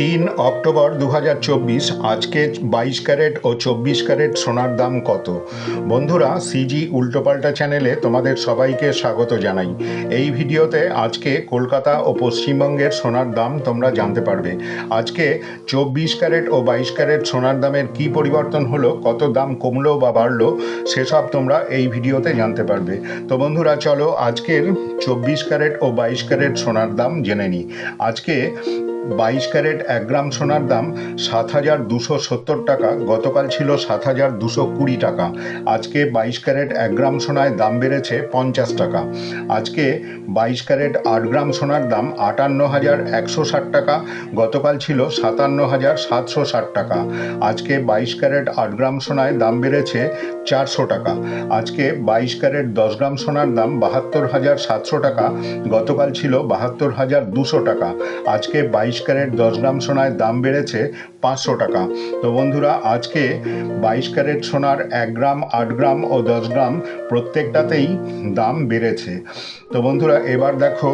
তিন অক্টোবর দু হাজার চব্বিশ, আজকে বাইশ ক্যারেট ও চব্বিশ ক্যারেট সোনার দাম কত? বন্ধুরা, সিজি উল্টোপাল্টা চ্যানেলে তোমাদের সবাইকে স্বাগত জানাই। এই ভিডিওতে আজকে কলকাতা ও পশ্চিমবঙ্গের সোনার দাম তোমরা জানতে পারবে। আজকে চব্বিশ ক্যারেট ও বাইশ ক্যারেট সোনার দামের কি পরিবর্তন হলো, কত দাম কমলো বা বাড়লো, সেসব তোমরা এই ভিডিওতে জানতে পারবে। তো বন্ধুরা, চলো আজকের চব্বিশ ক্যারেট ও বাইশ ক্যারেট সোনার দাম জেনে নিই আজকে বাইশ ক্যারেট এক গ্রাম সোনার দাম সাত হাজার দুশো সত্তর টাকা। গতকাল ছিল সাত হাজার দুশো কুড়ি টাকা। আজকে বাইশ ক্যারেট এক গ্রাম সোনায় দাম বেড়েছে পঞ্চাশ টাকা। আজকে বাইশ ক্যারেট আট গ্রাম সোনার দাম আটান্ন হাজার একশো ষাট টাকা। গতকাল ছিল সাতান্ন হাজার সাতশো ষাট টাকা। আজকে বাইশ ক্যারেট আট গ্রাম সোনায় দাম বেড়েছে চারশো টাকা। আজকে বাইশ ক্যারেট দশ গ্রাম সোনার দাম বাহাত্তর হাজার সাতশো টাকা। গতকাল ছিল বাহাত্তর হাজার দুশো টাকা। আজকে বাইশ ক্যারেট দশ গ্রাম সোনায় দাম বেড়েছে পাঁচশো টাকা। তো বন্ধুরা, আজকে বাইশ ক্যারেট সোনার এক গ্রাম, আট গ্রাম ও দশ গ্রাম প্রত্যেকটাতেই দাম বেড়েছে। তো বন্ধুরা, এবার দেখো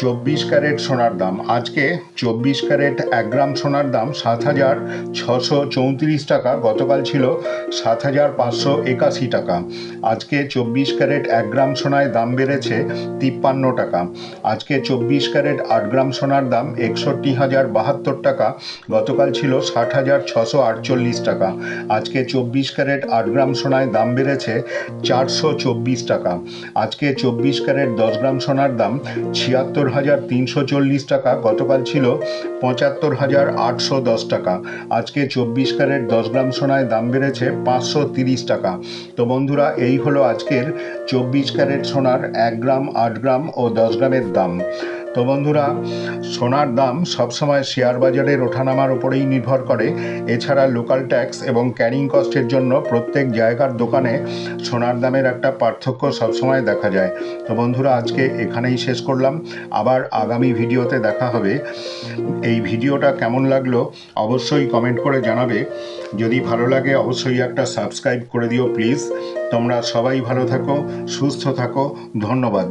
চব্বিশ ক্যারেট সোনার দাম। আজকে চব্বিশ ক্যারেট এক গ্রাম সোনার দাম সাত হাজার ছশো চৌত্রিশ টাকা, গতকাল ছিল সাত হাজার পাঁচশো একাশি টাকা। আজকে চব্বিশ ক্যারেট এক গ্রাম সোনায় দাম বেড়েছে তিপ্পান্ন টাকা। আজকে চব্বিশ ক্যারেট আট গ্রাম সোনার দাম একষট্টি হাজার বাহাত্তর টাকা, গতকাল ছিল ষাট হাজার ছশো আটচল্লিশ টাকা। আজকে চব্বিশ ক্যারেট আট গ্রাম সোনায় দাম বেড়েছে চারশো চব্বিশ টাকা। আজকে চব্বিশ ক্যারেট দশ গ্রাম সোনার দাম ছিয়াত্তর হাজার তিনশো চল্লিশ টাকা। গতকাল ছিল পঁচাত্তর হাজার আটশো দশ টাকা। আজকে চব্বিশ ক্যারেট দশ গ্রাম সোনায় দাম বেড়েছে পাঁচশো তিরিশ টাকা। তো বন্ধুরা, এই হলো আজকের চব্বিশ ক্যারেট সোনার এক গ্রাম, আট গ্রাম ও দশ গ্রামের দাম। তো বন্ধুরা, সোনার দাম সবসময় শেয়ার বাজারের ওঠানামার উপরেই নির্ভর করে। এছাড়া লোকাল ট্যাক্স এবং ক্যারিং কস্টের জন্য প্রত্যেক জায়গার দোকানে সোনার দামের একটা পার্থক্য সবসময় দেখা যায়। তো বন্ধুরা, আজকে এখানেই শেষ করলাম। আবার আগামী ভিডিওতে দেখা হবে। এই ভিডিওটা কেমন লাগল অবশ্যই কমেন্ট করে জানাবে। যদি ভালো লাগে, অবশ্যই একটা সাবস্ক্রাইব করে দিও প্লিজ তোমরা সবাই ভালো থাকো, সুস্থ থাকো, ধন্যবাদ।